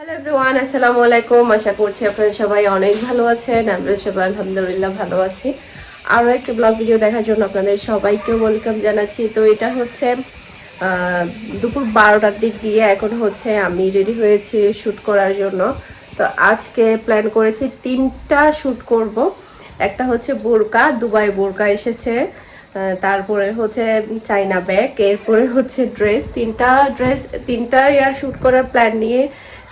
Hello everyone আসসালামু আলাইকুম আশা করছি আপনারা সবাই অনেক ভালো আছেন। আমরা সবাই আলহামদুলিল্লাহ ভালো আছি। আরও একটা ব্লগ ভিডিও দেখার জন্য আপনাদের সবাইকে ওয়েলকাম জানাচ্ছি। তো এটা হচ্ছে দুপুর বারোটার দিক দিয়ে এখন হচ্ছে আমি রেডি হয়েছি শ্যুট করার জন্য। তো আজকে প্ল্যান করেছি তিনটা শ্যুট করব। একটা হচ্ছে বোরকা, দুবাই বোরকা এসেছে। তারপরে হচ্ছে চাইনা ব্যাগ এরপরে হচ্ছে ড্রেস তিনটা ড্রেস তিনটা ইয়ার শ্যুট করার প্ল্যান নিয়ে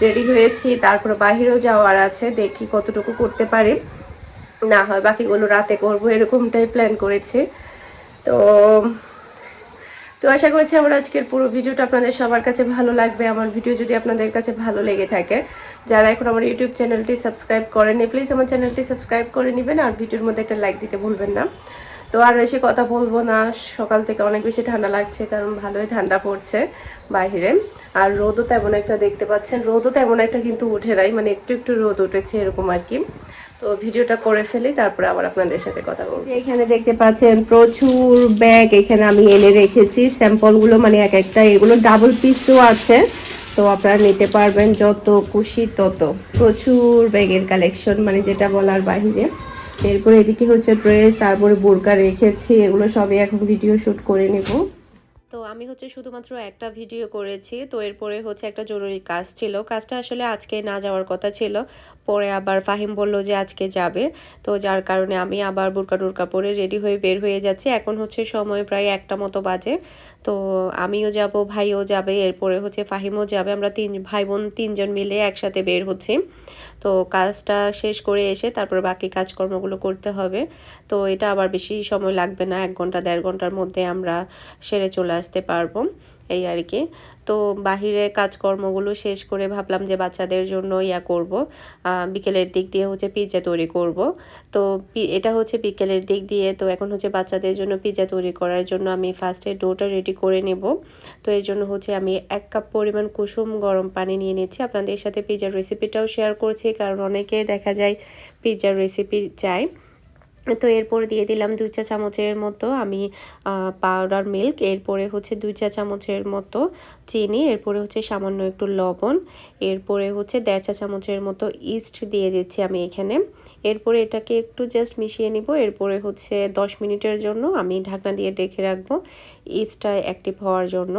রেডি হয়েছি, তারপরে বাহিরেও যাওয়ার আছে, দেখি কতটুকু করতে পারি। না হয় বাকিগুলো রাতে করব, এরকমটাই প্ল্যান করেছি। তো তো আশা করছি আমার আজকের পুরো ভিডিওটা আপনাদের সবার কাছে ভালো লাগবে। আমার ভিডিও যদি আপনাদের কাছে ভালো লেগে থাকে, যারা এখন আমার ইউটিউব চ্যানেলটি সাবস্ক্রাইব করেনি প্লিজ আমার চ্যানেলটি সাবস্ক্রাইব করে নেবেন আর ভিডিওর মধ্যে একটা লাইক দিতে ভুলবেন না। তো আর বেশি কথা বলব না। সকাল থেকে অনেক বেশি ঠান্ডা লাগছে, কারণ ভালোই ঠান্ডা পড়ছে বাইরে। আর রোদও তেমন একটা দেখতে পাচ্ছেন। রোদও তেমন একটা কিন্তু উঠে নাই মানে একটু একটু রোদ উঠেছে এরকম আর কি। তো ভিডিওটা করে ফেলি, তারপরে আবার আপনাদের সাথে কথা বলব। এখানে দেখতে পাচ্ছেন প্রচুর ব্যাগ এখানে আমি এনে রেখেছি। স্যাম্পলগুলো মানে এক একটা, এগুলো ডাবল পিসও আছে। তো আপনারা নিতে পারবেন যত খুশি তত। প্রচুর ব্যাগের কালেকশন মানে যেটা বলার বাহিরে এরপরে এদিকে হচ্ছে ড্রেস তারপরে বোরকা রেখেছি এগুলো সবই এখন ভিডিও শ্যুট করে নেব। তো আমি হচ্ছে শুধুমাত্র একটা ভিডিও করেছি, তো এরপরে হচ্ছে একটা জরুরি কাজ ছিল। কাজটা আসলে আজকে না যাওয়ার কথা ছিল। পরে আবার ফাহিম বলল যে আজকে যাবে। তো যার কারণে আমি আবার বোরকা টুরকা পরে রেডি হয়ে বের হয়ে যাচ্ছি। এখন হচ্ছে সময় প্রায় একটা মতো বাজে। তো আমিও যাব, ভাইও যাবে, এরপরে হচ্ছে ফাহিমও যাবে। আমরা তিন, ভাই বোন তিনজন মিলে একসাথে বের হচ্ছি। তো কাজটা শেষ করে এসে তারপর বাকি কাজকর্মগুলো করতে হবে। তো এটা আবার বেশি সময় লাগবে না, এক ঘণ্টা, দেড় ঘণ্টার মধ্যে আমরা সেরে চলে আসতে পারব এই আর কি। তো বাহিরে কাজকর্মগুলো শেষ করে ভাবলাম যে বাচ্চাদের জন্য ইয়া করব। বিকেলের দিক দিয়ে হচ্ছে পিৎজা তৈরি করব। তো এটা হচ্ছে বিকেলের দিক দিয়ে। তো এখন হচ্ছে বাচ্চাদের জন্য পিৎজা তৈরি করার জন্য আমি ফার্স্টে ডোটা রেডি করে নেব। তো এর জন্য হচ্ছে আমি এক কাপ পরিমাণ কুসুম গরম পানি নিয়ে নিচ্ছি। আপনাদের সাথে পিৎজার রেসিপিটাও শেয়ার করছি, কারণ অনেকে দেখা যায় পিৎজার রেসিপি চাই তো এরপরে দিয়ে দিলাম দুই চা চামচের মতো আমি পাউডার মিল্ক এরপরে হচ্ছে দুই চা চামচের মতো চিনি, এরপরে হচ্ছে সামান্য একটু লবণ, এরপরে হচ্ছে দেড় চা চামচের মতো ইস্ট দিয়ে দিচ্ছি আমি এখানে। এরপরে এটাকে একটু জাস্ট মিশিয়ে নিব, এরপরে হচ্ছে দশ মিনিটের জন্য আমি ঢাকনা দিয়ে ডেকে রাখব ইস্টটা অ্যাক্টিভ হওয়ার জন্য।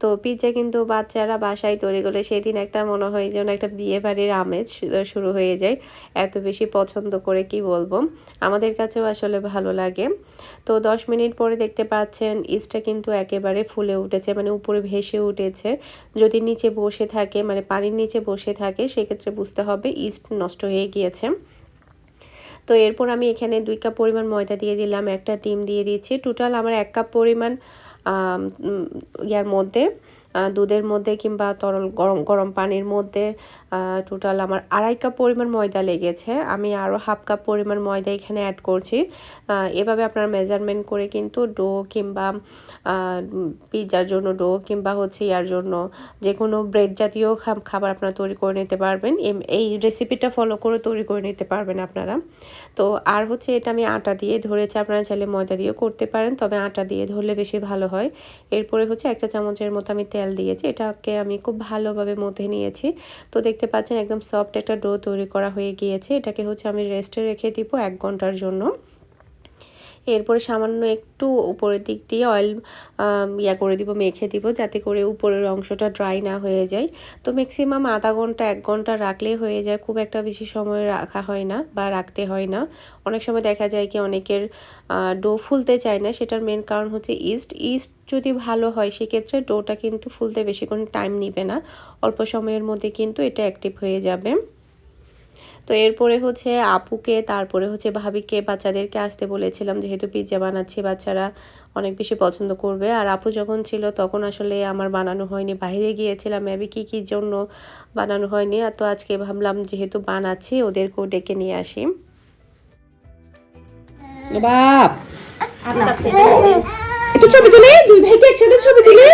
তো পিৎজা কিন্তু বাচ্চারা বাসায় তৈরি করলে সেদিন একটা মনে হয় যেন একটা বিয়ে বাড়ির আমেজ শুরু হয়ে যায়। এত বেশি পছন্দ করে কি বলব? আমাদের কাছেও আসলে ভালো লাগে। তো দশ মিনিট পরে দেখতে পাচ্ছেন ইস্টটা কিন্তু একেবারে ফুলে উঠেছে মানে উপরে ভেসে উঠেছে যদি নিচে বসে থাকে মানে পানির নিচে বসে থাকে, সেক্ষেত্রে বুঝতে হবে ইস্ট নষ্ট হয়ে গিয়েছে। তো এরপর আমি এখানে দুই কাপ পরিমাণ ময়দা দিয়ে দিলাম, একটা ডিম দিয়ে দিচ্ছি। টোটাল আমার এক কাপ পরিমাণ ইয়ার মধ্যে। দুধের মধ্যে কিংবা তরল গরম গরম পানির মধ্যে টোটাল আমার আড়াই কাপ পরিমাণ ময়দা লেগেছে। আমি আরও হাফ কাপ পরিমাণ ময়দা এখানে অ্যাড করছি। এভাবে আপনারা মেজারমেন্ট করে কিন্তু ডো কিংবা পিৎজার জন্য ডো কিংবা হচ্ছে ইয়ার জন্য যে কোনো ব্রেড জাতীয় খাবার আপনারা তৈরি করে নিতে পারবেন। এই রেসিপিটা ফলো করে তৈরি করে নিতে পারবেন আপনারা। তো আর হচ্ছে এটা আমি আটা দিয়ে ধরেছি, আপনারা চাইলে ময়দা দিয়েও করতে পারেন, তবে আটা দিয়ে ধরলে বেশি ভালো হয়। এরপরে হচ্ছে এক চা চামচের মতো আমি তেল দিয়েছি, এটাকে আমি খুব ভালোভাবে মধ্যে নিয়েছি। তো দেখতে পাচ্ছেন একদম সফট একটা ডো তৈরি করা হয়ে গিয়েছে। এটাকে হচ্ছে আমি রেস্টে রেখে দিব এক ঘণ্টার জন্য। এরপরে সামান্য একটু উপরের দিক দিয়ে অয়েল ইয়া করে দিব, মেখে দিব, যাতে করে উপরের অংশটা ড্রাই না হয়ে যায়। তো ম্যাক্সিমাম আধা ঘণ্টা, এক ঘণ্টা রাখলে হয়ে যায়। খুব একটা বেশি সময় রাখা হয় না বা রাখতে হয় না। অনেক সময় দেখা যায় কি অনেকের ডো ফুলতে চায় না। সেটার মেন কারণ হচ্ছে ইস্ট ইস্ট যদি ভালো হয়, সেক্ষেত্রে ডোটা কিন্তু ফুলতে বেশিক্ষণ টাইম নেবে না। অল্প সময়ের মধ্যে কিন্তু এটা অ্যাক্টিভ হয়ে যাবে। তো এরপরে হচ্ছে আপুকে তারপরে হচ্ছে ভাবিকে বাচ্চাদেরকে আসতে বলেছিলাম যেহেতু পিৎজা বানাচ্ছি বাচ্চারা অনেক বেশি পছন্দ করবে। আর আপু যখন ছিল তখন আসলে আমার বানানো হয়নি বাইরে গিয়েছিলাম মেবি কী কী জন্য বানানো হয়নি। আর তো আজকে ভাবলাম যেহেতু বানাচ্ছি ওদেরকেও ডেকে নিয়ে আসি। বাপ! একটু ছবি তুলি দুই ভাইকে একসাথে ছবি তুলি।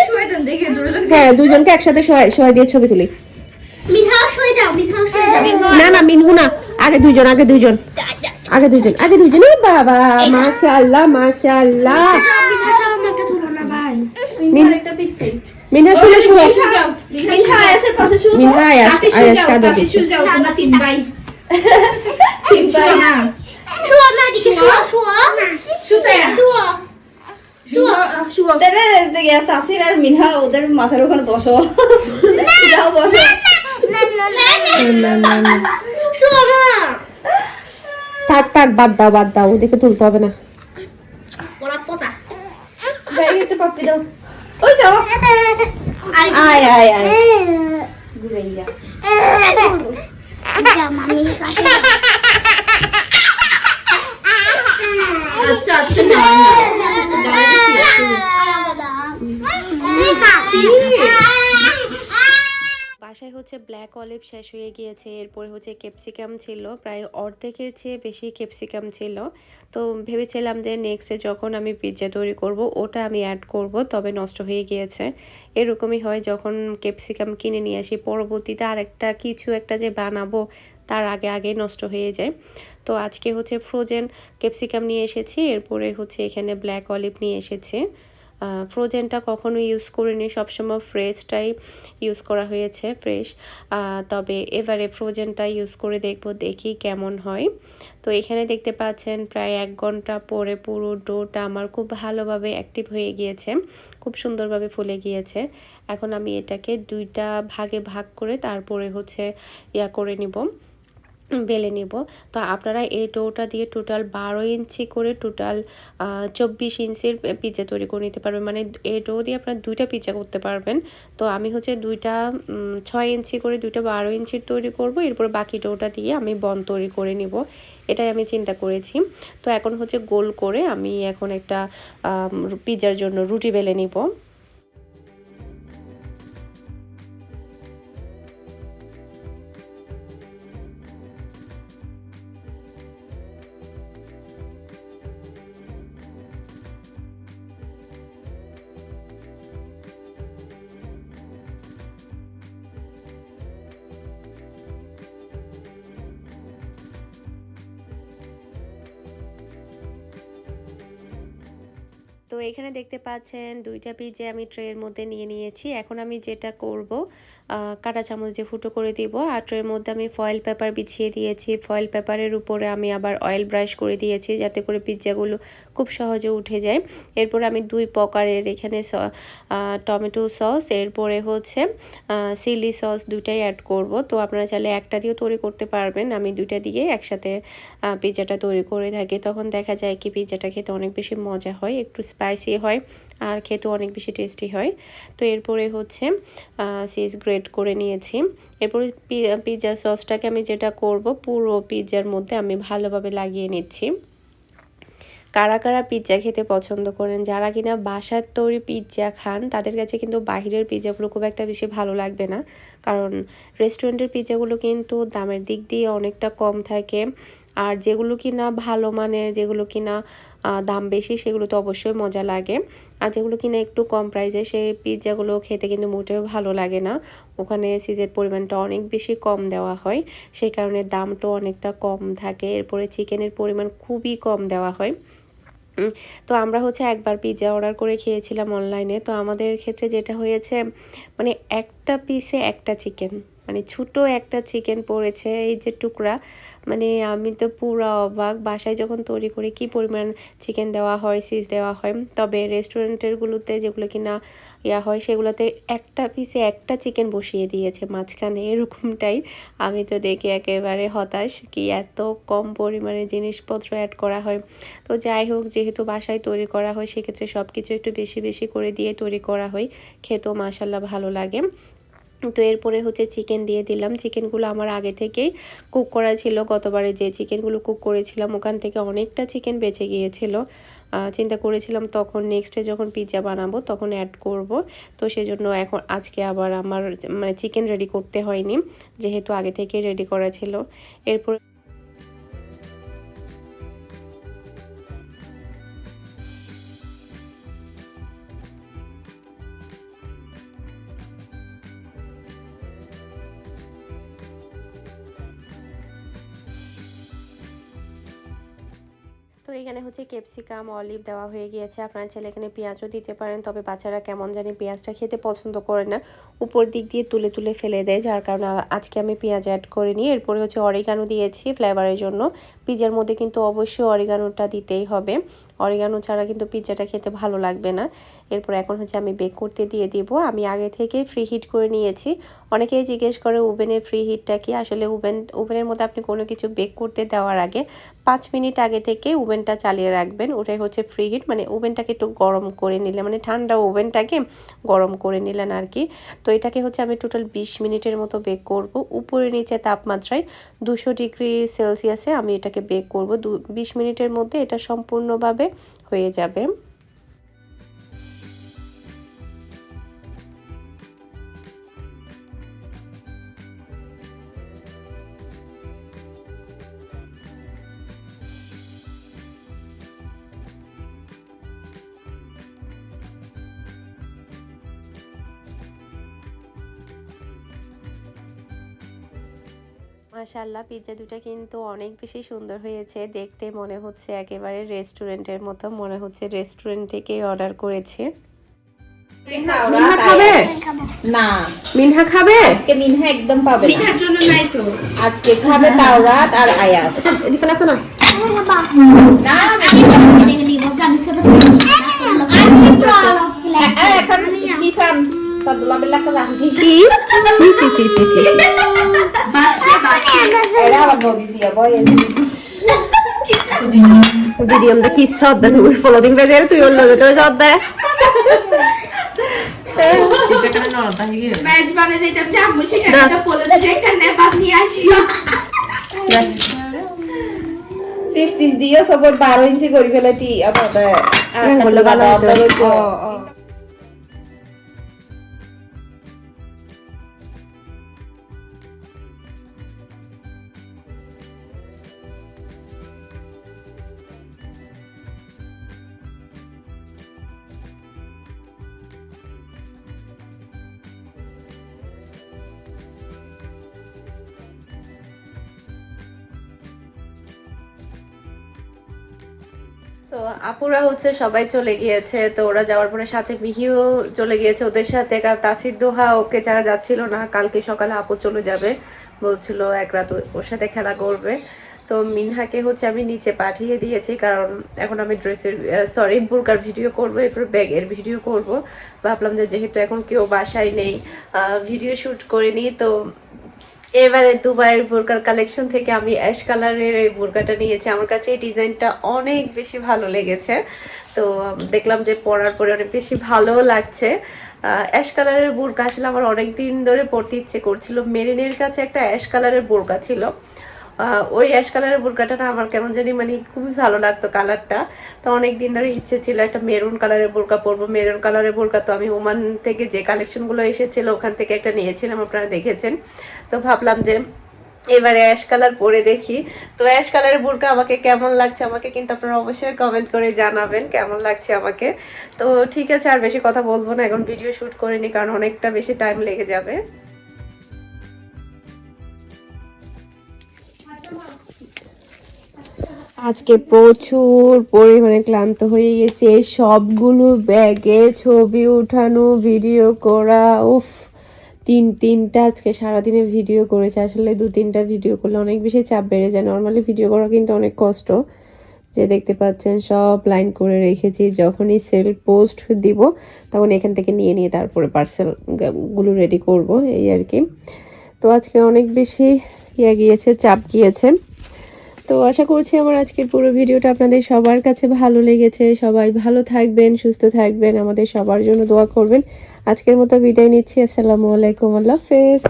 হ্যাঁ দুইজনকে একসাথে শোয়াই শোয়াই দিয়ে ছবি তুলি। যাও যাও। না না মিনহু না। আগে দুইজন আগে দুইজন। আগে দুইজন আগে দুইজন। ও বাবা মাশাআল্লাহ মাশাআল্লাহ। মিন শুয়ে শুয়ো। না শুয়ো শুয়ো শুয়ো। তাসির আর মিনহা ওদের মাথার ওখানে বসো। যাও বসো। না না না থাক থাক বাদ দাও বাদ দাও ওদেরকে তুলতে হবে না ওরা পচা যাই একটু পাপ্পি দাও ওই যাও আরে আয় আয় আয় মামি আচ্ছা আচ্ছা না বাসায় হচ্ছে ব্ল্যাক অলিভ শেষ হয়ে গিয়েছে, এরপরে হচ্ছে ক্যাপসিকাম ছিল, প্রায় অর্ধেকের চেয়ে বেশি ক্যাপসিকাম ছিল। তো ভেবেছিলাম যে নেক্সটে যখন আমি পিৎজা তৈরি করব, ওটা আমি অ্যাড করব, তবে নষ্ট হয়ে গিয়েছে। এরকমই হয় যখন ক্যাপসিকাম কিনে নিয়ে আসি, পরবর্তীতে আরেকটা কিছু একটা যে বানাবো, তার আগে আগে নষ্ট হয়ে যায়। তো আজকে হচ্ছে ফ্রোজেন ক্যাপসিকাম নিয়ে এসেছি, এরপরে হচ্ছে এখানে ব্ল্যাক অলিভ নিয়ে এসেছে। ফ্রোজেনটা কখনো ইউজ করিনি, সবসময় ফ্রেশটাই ইউজ করা হয়েছে ফ্রেশ তবে এবারে ফ্রোজেনটা ইউজ করে দেখব, দেখি কেমন হয়। তো এখানে দেখতে পাচ্ছেন, প্রায় এক ঘণ্টা পরে পুরো ডোটা আমার খুব ভালোভাবে অ্যাক্টিভ হয়ে গিয়েছে, খুব সুন্দরভাবে ফুলে গিয়েছে। এখন আমি এটাকে দুইটা ভাগে ভাগ করে তারপরে হচ্ছে ইয়া করে নিব। বেলে নেব। তো আপনারা এই ডোটা দিয়ে টোটাল বারো ইঞ্চি করে টোটাল চব্বিশ ইঞ্চির পিৎজা তৈরি করে নিতে পারবেন। মানে এই ডো দিয়ে আপনারা দুইটা পিৎজা করতে পারবেন। তো আমি হচ্ছে দুইটা ছয় ইঞ্চি করে দুইটা বারো ইঞ্চির তৈরি করব। এরপর বাকি ডোটা দিয়ে আমি বন তৈরি করে নিব। এটাই আমি চিন্তা করেছি। তো এখন হচ্ছে গোল করে আমি এখন একটা পিৎজার জন্য রুটি বেলে নিব। তো এখানে দেখতে পাচ্ছেন দুইটা পিজে আমি ট্রের মধ্যে নিয়ে নিয়েছি। এখন আমি যেটা করব কাঁটা চামচ দিয়ে ফুটো করে দিব। আর ট্রের মধ্যে আমি ফয়েল পেপার বিছিয়ে দিয়েছি। ফয়েল পেপারের উপরে আমি আবার অয়েল ব্রাশ করে দিয়েছি যাতে করে পিৎজাগুলো খুব সহজে উঠে যায়। এরপর আমি দুই প্রকারের এখানে টমেটো সস, এরপরে হচ্ছে চিলি সস দুইটাই অ্যাড করব। তো আপনারা চাইলে একটা দিয়েও তৈরি করতে পারবেন। আমি দুইটা দিয়ে একসাথে পিৎজাটা তৈরি করে থাকি। তখন দেখা যায় কি পিৎজাটা খেতে অনেক বেশি মজা হয়, একটু স্পাইসি হয়। আর খেতে অনেক বেশি টেস্টি হয়। তো এরপরে হচ্ছে সিজ গ্রেড করে নিয়েছি। এরপরে পিৎজা সসটাকে আমি যেটা করব, পুরো পিৎজার মধ্যে আমি ভালোভাবে লাগিয়ে নিচ্ছি। কারা কারা পিৎজা খেতে পছন্দ করেন, যারা কিনা বাসার তৈরি পিৎজা খান, তাদের কাছে কিন্তু বাহিরের পিৎজাগুলো খুব একটা বেশি ভালো লাগবে না। কারণ রেস্টুরেন্টের পিৎজাগুলো কিন্তু দামের দিক দিয়ে অনেকটা কম থাকে। আর যেগুলো কিনা ভালো মানের যেগুলো কিনা আহ, দাম বেশি সেগুলো তো অবশ্যই মজা লাগে। আর যেগুলো কিনা একটু কম প্রাইসে সেই পিৎজাগুলো খেতে কিন্তু মোটেও ভালো লাগে না। ওখানে সিজের পরিমাণটা অনেক বেশি কম দেওয়া হয়। সেই কারণে দামটাও অনেকটা কম থাকে। এরপরে চিকেনের পরিমাণ খুবই কম দেওয়া হয়। তো আমরা হচ্ছে একবার পিৎজা অর্ডার করে খেয়েছিলাম অনলাইনে তো আমাদের ক্ষেত্রে যেটা হয়েছে মানে একটা পিসে একটা চিকেন মানে ছোটো একটা চিকেন পড়েছে, এই যে টুকরা। মানে আমি তো পুরো অবাক, বাসায় যখন তৈরি করি কি পরিমাণ চিকেন দেওয়া হয় সিজ দেওয়া হয়। তবে রেস্টুরেন্টেরগুলোতে যেগুলো কিনা ইয়া হয়, সেগুলোতে একটা পিসে একটা চিকেন বসিয়ে দিয়েছে মাঝখানে, এরকমটাই। আমি তো দেখে একেবারে হতাশ কি এত কম পরিমাণে জিনিসপত্র অ্যাড করা হয়। তো যাই হোক, যেহেতু বাসায় তৈরি করা হয়, সেক্ষেত্রে সব কিছু একটু বেশি বেশি করে দিয়ে তৈরি করা হয়। খেতেও মাসাল্লাহ ভালো লাগে। তো এরপরে হচ্ছে চিকেন দিয়ে দিলাম। চিকেনগুলো আমার আগে থেকেই কুক করা ছিল। গতবারে যে চিকেনগুলো কুক করেছিলাম, ওখান থেকে অনেকটা চিকেন বেঁচে গিয়েছিল। চিন্তা করেছিলাম তখন নেক্সটে যখন পিৎজা বানাবো তখন অ্যাড করব। তো সেজন্য এখন আজকে আবার আমার মানে চিকেন রেডি করতে হয়নি, যেহেতু আগে থেকে রেডি করা ছিল। এরপর এখানে হচ্ছে ক্যাপসিকাম, অলিভ দেওয়া হয়ে গিয়েছে। আপনারা চাইলে এখানে পেঁয়াজও দিতে পারেন, তবে বাচ্চারা কেমন জানি পেঁয়াজটা খেতে পছন্দ করে না। উপর দিক দিয়ে তুলে তুলে ফেলে দেয়, যার কারণে আজকে আমি পেঁয়াজ অ্যাড করিনি। এরপরে হচ্ছে অরিগানো দিয়েছি ফ্লেভারের জন্য। পিজার মধ্যে কিন্তু অবশ্যই অরিগানোটা দিতেই হবে। অরিগানো ছাড়া কিন্তু পিৎজাটা খেতে ভালো লাগবে না। এরপর এখন হচ্ছে আমি বেক করতে দিয়ে দিব। আমি আগে থেকে ফ্রি হিট করে নিয়েছি। অনেকেই জিজ্ঞেস করে, ওভেনের ফ্রি হিটটা কি? আসলে ওভেন, ওভেনের মধ্যে আপনি কোনো কিছু বেক করতে দেওয়ার আগে পাঁচ মিনিট আগে থেকে ওভেনটা চালিয়ে রাখবেন। ওটাই হচ্ছে ফ্রি হিট মানে ওভেনটাকে একটু গরম করে নিলে মানে ঠান্ডা ওভেনটাকে গরম করে নিলেন আর কি তো এটাকে হচ্ছে আমি টোটাল বিশ মিনিটের মতো বেক করব। উপরে নিচে তাপমাত্রায় দুশো ডিগ্রি সেলসিয়াসে আমি এটাকে বেক করব। দু, বিশ মিনিটের মধ্যে এটা সম্পূর্ণভাবে হয়ে যাবে। মাশাল্লাহ পিৎজা দুটা কিন্তু অনেক বেশি সুন্দর হয়েছে। দেখতে মনে হচ্ছে একেবারে রেস্টুরেন্টের মতো মনে হচ্ছে রেস্টুরেন্ট থেকে অর্ডার করেছে। মিনহা খাবে? না। মিনহা খাবে? আজকে মিনহা একদম পাবে না। জন্য নাই তো। আজকে খাবে তাওরাত আর আয়াস। এদিকে ফেলে না। এখন সাদুল্লাহ বিল্লাহ তো রাখি কি সি সি সি সি সি এটা আবার বগিছি বয় দিদি আমরা কি সদ দে তুই ফলো দিন বেজে তুই অন্য দে তুই সদ দে মেজবানে যেতাম যে আম্মু সেখানে তো বলে যে এখানে ভাত নিয়ে আসি সিস তিস দিও সবর বারো ইঞ্চি করে ফেলেছি অত বললে তো আপুরা হচ্ছে সবাই চলে গিয়েছে, তো ওরা যাওয়ার পরে সাথে মিহিও চলে গিয়েছে ওদের সাথে, কারণ তাসির দোহা ওকে যারা যাচ্ছিল না, কালকে সকালে আপু চলে যাবে বলছিল এক রাত ওর সাথে খেলা করবে। তো মিনহাকে হচ্ছে আমি নিচে পাঠিয়ে দিয়েছি, কারণ এখন আমি ড্রেসের সরি বুরকার ভিডিও করব, এরপর ব্যাগের ভিডিও করব। ভাবলাম যে যেহেতু এখন কেউ বাসায় নেই ভিডিও শ্যুট করে নিই তো এবারে দুবাইয়ের বোরকার কালেকশন থেকে আমি অ্যাশ কালারের এই বোরকাটা নিয়েছি। আমার কাছে এই ডিজাইনটা অনেক বেশি ভালো লেগেছে। তো দেখলাম যে পরার পরে অনেক বেশি ভালোও লাগছে। অ্যাশ কালারের বোরকা আসলে আমার অনেক দিন ধরে পড়তে ইচ্ছে করছিল। মেরিনের কাছে একটা অ্যাশ কালারের বোরকা ছিল। ওই অ্যাশ কালারের বোরকাটা না আমার কেমন জানি মানে খুবই ভালো লাগতো কালারটা তো অনেক দিন ধরে ইচ্ছে ছিল একটা মেরুন কালারের বোরকা পরবো। মেরুন কালারের বোরকা তো আমি ওমান থেকে যে কালেকশনগুলো এসেছিল ওখান থেকে একটা নিয়েছিলাম, আপনারা দেখেছেন। তো ভাবলাম যে এবারে অ্যাশ কালার পরে দেখি। তো অ্যাশ কালারের বোরকা আমাকে কেমন লাগছে আমাকে কিন্তু আপনারা অবশ্যই কমেন্ট করে জানাবেন, কেমন লাগছে আমাকে। তো ঠিক আছে, আর বেশি কথা বলব না, এখন ভিডিও শ্যুট করিনি কারণ অনেকটা বেশি টাইম লেগে যাবে। আজকে প্রচুর পরিমাণে ক্লান্ত হয়ে গেছে। সবগুলো ব্যাগে ছবি উঠানো ভিডিও করা, উফ। তিন, তিনটা আজকে সারাদিনে ভিডিও করেছে। আসলে দু, তিনটা ভিডিও করলে অনেক বেশি চাপ বেড়ে যায়। নর্মালি ভিডিও করা কিন্তু অনেক কষ্ট। যে দেখতে পাচ্ছেন, সব লাইন করে রেখেছি। যখনই সেল পোস্ট দিব, তখন এখান থেকে নিয়ে নিয়ে তারপরে পার্সেলগুলো রেডি করব, এই আর কি। তো আজকে অনেক বেশি ইয়ে গিয়েছে, চাপ গিয়েছে। তো আশা করছি আমার আজকের পুরো ভিডিওটা আপনাদের সবার কাছে ভালো লেগেছে। সবাই ভালো থাকবেন, সুস্থ থাকবেন। আমাদের সবার জন্য দোয়া করবেন। আজকের মতো বিদায় নিচ্ছি। আসসালামু আলাইকুম। আল্লাহ হাফেজ।